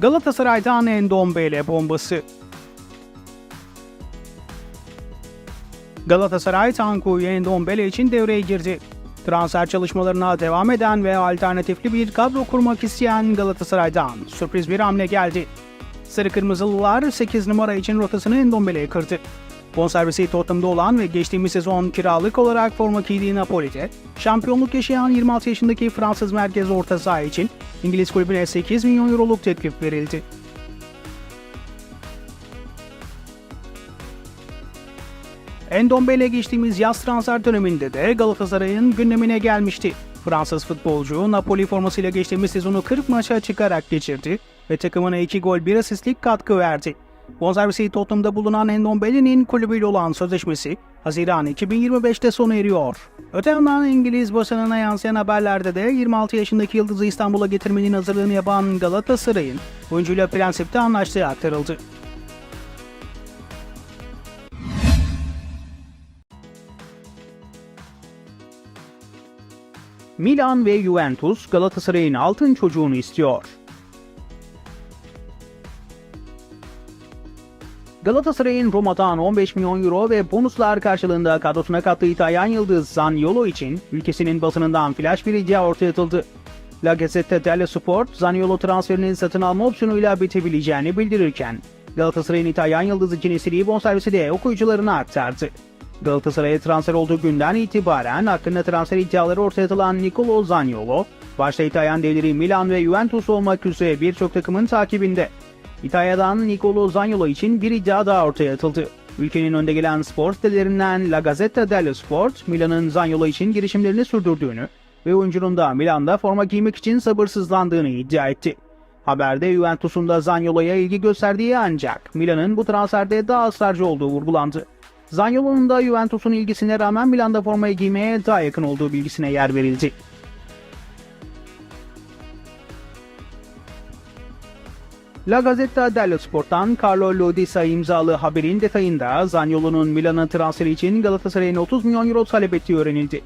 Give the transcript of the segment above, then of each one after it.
Galatasaray'dan Endombele bombası. Galatasaray Tanku Endombele için devreye girdi. Transfer çalışmalarına devam eden ve alternatifli bir kadro kurmak isteyen Galatasaray'dan sürpriz bir hamle geldi. Sarı Kırmızılılar 8 numara için rotasını Endombele'ye kırdı. Bonservisi Tottenham'da olan ve geçtiğimiz sezon kiralık olarak forma giydiği Napoli'de, şampiyonluk yaşayan 26 yaşındaki Fransız merkez orta saha için İngiliz kulübüne 8 milyon euroluk teklif verildi. Endombele geçtiğimiz yaz transfer döneminde de Galatasaray'ın gündemine gelmişti. Fransız futbolcu Napoli formasıyla geçtiğimiz sezonu 40 maça çıkarak geçirdi ve takımına 2 gol 1 asistlik katkı verdi. Bonservisi Tottenham'da bulunan Endombele'nin kulübüyle olan sözleşmesi Haziran 2025'te sona eriyor. Öte yandan İngiliz basınına yansıyan haberlerde de 26 yaşındaki yıldızı İstanbul'a getirmenin hazırlığını yapan Galatasaray'ın oyuncuyla prensipte anlaştığı aktarıldı. Milan ve Juventus Galatasaray'ın altın çocuğunu istiyor. Galatasaray'ın Roma'dan 15 milyon euro ve bonuslar karşılığında kadrosuna kattığı İtalyan yıldız Zaniolo için ülkesinin basınından flash bir iddia ortaya atıldı. La Gazzetta dello Sport, Zaniolo transferinin satın alma opsiyonuyla bitebileceğini bildirirken, Galatasaray'ın İtalyan yıldız için istediği bonservisi de okuyucularına aktardı. Galatasaray'a transfer olduğu günden itibaren hakkında transfer iddiaları ortaya atılan Nicolo Zaniolo, başta İtalyan devleri Milan ve Juventus olmak üzere birçok takımın takibinde. İtalya'dan Nicolo Zaniolo için bir iddia daha ortaya atıldı. Ülkenin önde gelen spor sitelerinden La Gazzetta dello Sport, Milan'ın Zaniolo için girişimlerini sürdürdüğünü ve oyuncunun da Milan'da forma giymek için sabırsızlandığını iddia etti. Haberde Juventus'un da Zaniolo'ya ilgi gösterdiği ancak Milan'ın bu transferde daha ısrarcı olduğu vurgulandı. Zaniolo'nun da Juventus'un ilgisine rağmen Milan'da formayı giymeye daha yakın olduğu bilgisine yer verildi. La Gazzetta dello Sport'tan Carlo Lodisa imzalı haberin detayında Zaniolo'nun Milan'a transferi için Galatasaray'ın 30 milyon euro talep ettiği öğrenildi.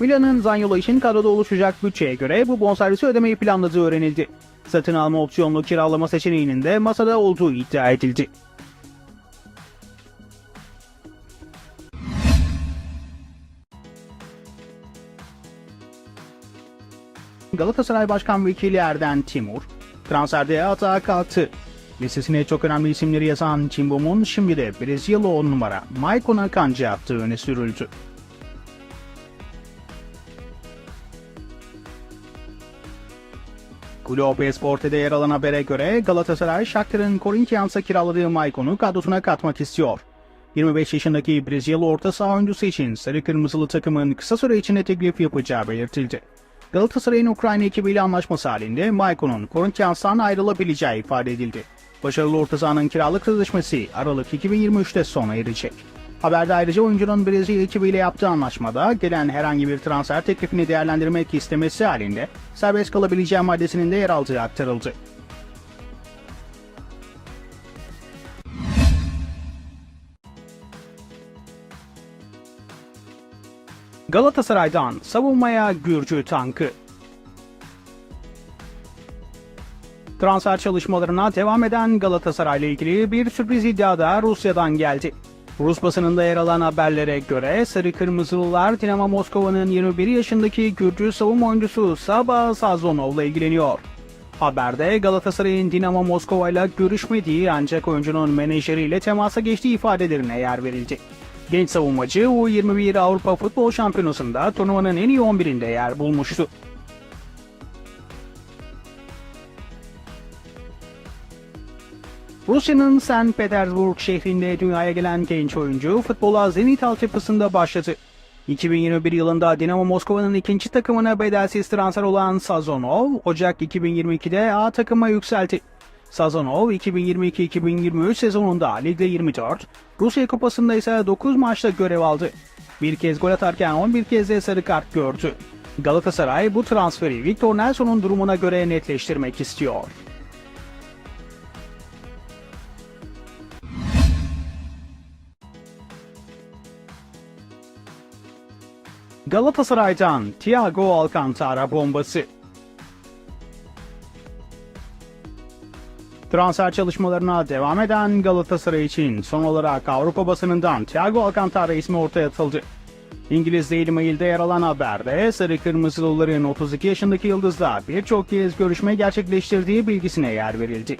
Milan'ın Zaniolo için kadroda oluşacak bütçeye göre bu bonservisi ödemeyi planladığı öğrenildi. Satın alma opsiyonlu kiralama seçeneğinin de masada olduğu iddia edildi. Galatasaray Başkan Vekili Erden Timur, transferde hata kalktı. Listesine çok önemli isimleri yazan Timbom'un şimdi de Brezilya 10 numara Maicon Akanji yaptığı öne sürüldü. Globe Sport'ta yer alan habere göre Galatasaray Shakhtar'ın Corinthians'a kiraladığı Maicon'u kadrosuna katmak istiyor. 25 yaşındaki Brezilyalı orta saha oyuncusu için sarı kırmızılı takımın kısa süre içinde teklif yapacağı belirtildi. Galatasaray'ın Ukrayna ekibiyle anlaşması halinde Maicon'un Corinthians'tan ayrılabileceği ifade edildi. Başarılı orta sahanın kiralık sözleşmesi Aralık 2023'te sona erecek. Haberde ayrıca oyuncunun Brezilya ekibiyle yaptığı anlaşmada gelen herhangi bir transfer teklifini değerlendirmek istemesi halinde serbest kalabileceği maddesinin de yer aldığı aktarıldı. Galatasaray'dan savunmaya Gürcü tankı. Transfer çalışmalarına devam eden Galatasaray ile ilgili bir sürpriz iddia da Rusya'dan geldi. Rus basınında yer alan haberlere göre Sarı Kırmızılılar Dinamo Moskova'nın 21 yaşındaki Gürcü savunma oyuncusu Sabah Sazonov'la ilgileniyor. Haberde Galatasaray'ın Dinamo Moskova ile görüşmediği ancak oyuncunun menajeriyle temasa geçtiği ifadelerine yer verildi. Genç savunmacı U21 Avrupa Futbol Şampiyonası'nda turnuvanın en iyi 11'inde yer bulmuştu. Rusya'nın St. Petersburg şehrinde dünyaya gelen genç oyuncu futbola Zenit altyapısında başladı. 2021 yılında Dinamo Moskova'nın ikinci takımına bedelsiz transfer olan Sazonov, Ocak 2022'de A takıma yükseldi. Sazonov 2022-2023 sezonunda Ligde 24, Rusya Kupası'nda ise 9 maçta görev aldı. Bir kez gol atarken 11 kez de sarı kart gördü. Galatasaray bu transferi Victor Nelson'un durumuna göre netleştirmek istiyor. Galatasaray'dan Thiago Alcantara bombası. Transfer çalışmalarına devam eden Galatasaray için son olarak Avrupa basınından Thiago Alcantara ismi ortaya atıldı. İngiliz Daily Mail'de yer alan haberde Sarı Kırmızılıların 32 yaşındaki yıldızla birçok kez görüşme gerçekleştirdiği bilgisine yer verildi.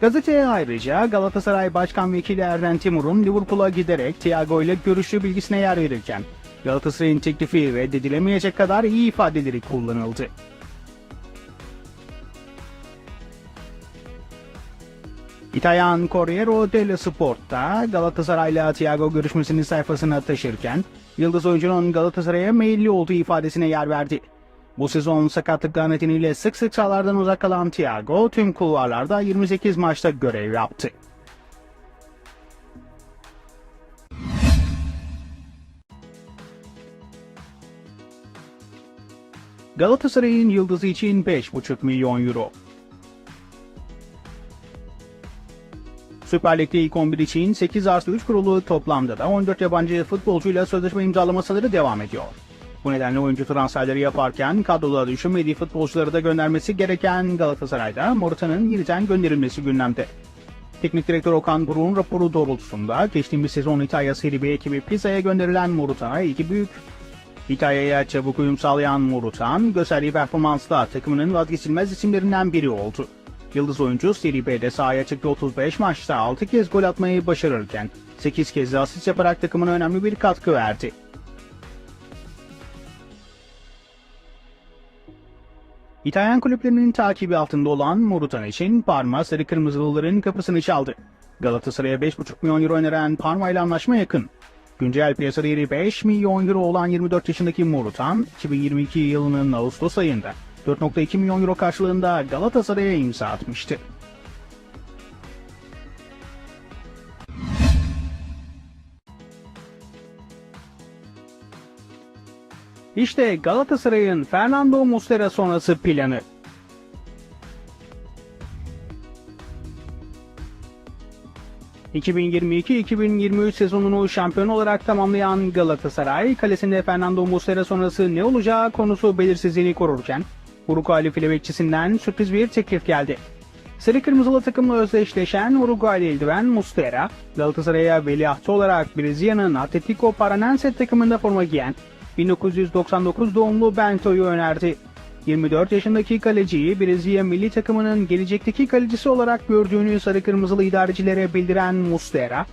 Gazeteye ayrıca Galatasaray Başkan Vekili Erden Timur'un Liverpool'a giderek Thiago ile görüştüğü bilgisine yer verirken Galatasaray'ın teklifi reddedilemeyecek kadar iyi ifadeleri kullanıldı. İtalyan Corriere dello Sport'ta Galatasaray'la Thiago görüşmesini sayfasına taşırken Yıldız oyuncunun Galatasaray'a meyilli olduğu ifadesine yer verdi. Bu sezon sakatlıklar nedeniyle sık sık sahalardan uzak kalan Thiago tüm kulvarlarda 28 maçta görev yaptı. Galatasaray'ın yıldızı için 5,5 milyon euro. Süper Lig'de ilk 11 için 8 artı 3 kurulu toplamda da 14 yabancı futbolcuyla sözleşme imzalamasaları devam ediyor. Bu nedenle oyuncu transferleri yaparken kadroda düşünmediği futbolcuları da göndermesi gereken Galatasaray'da Morata'nın yeniden gönderilmesi gündemde. Teknik direktör Okan Buruk'un raporu doğrultusunda geçtiğimiz sezon İtalya Serie B ekibi Pisa'ya gönderilen Morutan'a iki büyük İtalya'ya çabuk uyum sağlayan Morutan, gösterdiği performansla takımının vazgeçilmez isimlerinden biri oldu. Yıldız oyuncu Serie B'de sahaya çıktı 35 maçta 6 kez gol atmayı başarırken 8 kez de asist yaparak takımına önemli bir katkı verdi. İtalyan kulüplerinin takibi altında olan Morutan için Parma Sarı Kırmızılıların kapısını çaldı. Galatasaray'a 5,5 milyon euro öneren Parma ile anlaşma yakın. Güncel piyasa değeri 5 milyon euro olan 24 yaşındaki Morutan, 2022 yılının Ağustos ayında 4.2 milyon euro karşılığında Galatasaray'a imza atmıştı. İşte Galatasaray'ın Fernando Muslera sonrası planı. ...2022-2023 sezonunu şampiyon olarak tamamlayan Galatasaray... ...kalesinde Fernando Muslera sonrası ne olacağı konusu belirsizliğini korurken... Uruguaylı file bekçisinden sürpriz bir teklif geldi. Sarı Kırmızılı takımla özdeşleşen Uruguaylı eldiven Muslera, Galatasaray'a veliahtı olarak Brezilya'nın Atletico Paranense takımında forma giyen 1999 doğumlu Bento'yu önerdi. 24 yaşındaki kaleciyi Brezilya milli takımının gelecekteki kalecisi olarak gördüğünü sarı kırmızılı idarecilere bildiren Muslera,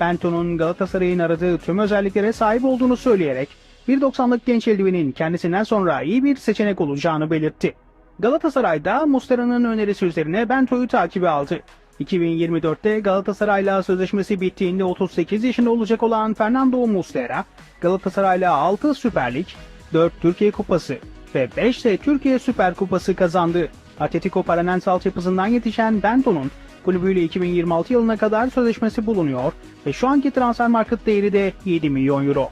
Bento'nun Galatasaray'ın aradığı tüm özelliklere sahip olduğunu söyleyerek 1.90'lık genç eldivenin kendisinden sonra iyi bir seçenek olacağını belirtti. Galatasaray'da Muslera'nın önerisi üzerine Bento'yu takibi aldı. 2024'te Galatasaray'la sözleşmesi bittiğinde 38 yaşında olacak olan Fernando Muslera, Galatasaray'la 6 Süper Lig, 4 Türkiye Kupası ve 5 de Türkiye Süper Kupası kazandı. Atletico Paranense altyapısından yetişen Bento'nun kulübüyle 2026 yılına kadar sözleşmesi bulunuyor ve şu anki transfer market değeri de 7 milyon euro.